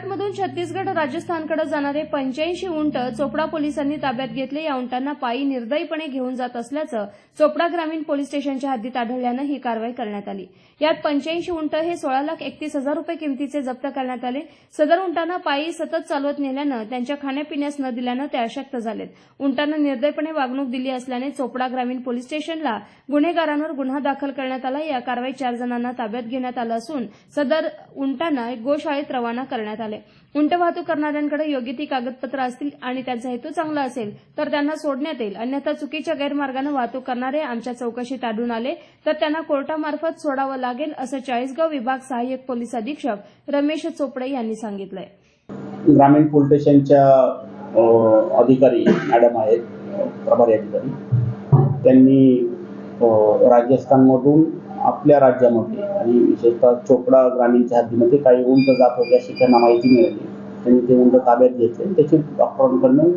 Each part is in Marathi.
गुजरातमधून छत्तीसगड राजस्थानकडे जाणारे पंच्याऐंशी उंट चोपडा पोलिसांनी ताब्यात घेतले. या उंटांना पायी निर्दयीपणे घेऊन जात असल्याचं चोपडा ग्रामीण पोलीस स्टेशनच्या हद्दीत आढळल्यानं ही कारवाई करण्यात आली. यात पंच्याऐंशी उंट हे सोळा लाख एकतीस हजार रुपये किमतीचे जप्त करण्यात आले. सदर उंटांना पायी सतत चालवत नेल्यानं त्यांच्या खाण्यापिण्यास न दिल्यानं ते अशक्त झालेत. उंटांना निर्दयपणे वागणूक दिली असल्याने चोपडा ग्रामीण पोलीस स्टेशनला गुन्हेगारांवर गुन्हा दाखल करण्यात आला. या कारवाईत चार जणांना ताब्यात घेण्यात आलं असून सदर उंटांना गोशाळेत रवाना करण्यात आला. उंट वाहतूक करणाऱ्यांकडे योग्य ती कागदपत्र असतील आणि त्यांचा हेतू चांगला असेल तर त्यांना सोडण्यात येईल. अन्यथा चुकीच्या गैरमार्गानं वाहतूक करणारे आमच्या चौकशीत आढळून आले तर त्यांना कोर्टामार्फत सोडावं लागेल असं चाळीसगाव विभाग सहाय्यक पोलीस अधीक्षक रमेश चोपडे यांनी सांगितलंय. ग्रामीण पोलीस स्टेशनच्या अधिकारी मॅडम आहेत प्रभारी अधिकारी. त्यांनी राजस्थानमधून आपल्या राज्यामध्ये आणि विशेषतः चोपडा ग्रामीणच्या हद्दीमध्ये काही उंट जात होते अशी त्यांना माहिती मिळाली. त्यांनी ते उंट ताब्यात घेतले. त्याचे त्याची डॉक्टरांकडनं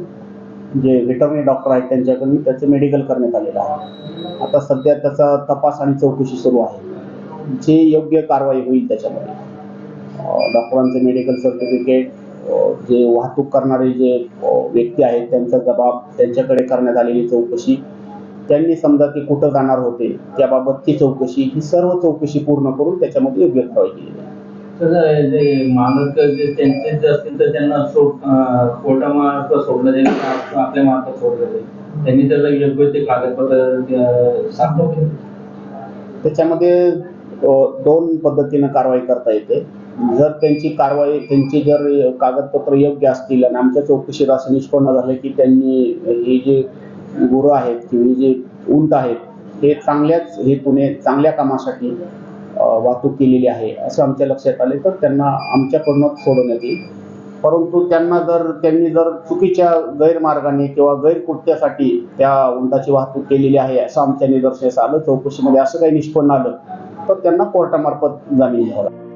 जे व्हेटरनरी डॉक्टर आहेत त्यांच्याकडून त्याचं मेडिकल करण्यात आलेलं आहे. आता सध्या त्याचा तपास आणि चौकशी सुरू आहे. जे योग्य कारवाई होईल त्याच्यामध्ये. डॉक्टरांचे डॉक्टरांचं मेडिकल सर्टिफिकेट जे वाहतूक करणारे जे व्यक्ती आहेत त्यांचा जबाब त्यांच्याकडे करण्यात आलेली चौकशी त्यांनी समजा ते कुठं जाणार होते त्याबाबतची चौकशी ही सर्व चौकशी पूर्ण करून त्याच्यामध्ये योग्य कारवाई केली जे मालक जे त्यांचे जर असतील तर त्यांना कोर्टामार्फत सोडलं जाईल आपल्या मार्फत सोडलं जाईल. त्यांनी त्याला योग्य ते कागदपत्र केले त्याच्यामध्ये दोन पद्धतीनं कारवाई करता येते. जर त्यांची कारवाई त्यांची जर कागदपत्र योग्य असतील आणि आमच्या चौकशीत असं निष्पन्न झालं की त्यांनी हे जे गुरं आहेत किंवा जे उंट आहेत हे चांगल्याच हेतूने चांगल्या कामासाठी वाहतूक केलेली आहे असं आमच्या लक्षात आले तर त्यांना आमच्याकडून सोडवण्यात येईल परंतु त्यांना जर त्यांनी जर चुकीच्या गैरमार्गाने किंवा गैरकृत्यासाठी त्या उंटाची वाहतूक केलेली आहे असं आमच्या निदर्शनास आलं चौकशीमध्ये असं काही निष्पन्न आलं तर त्यांना कोर्टामार्फत जामीन घ्यावा लागेल.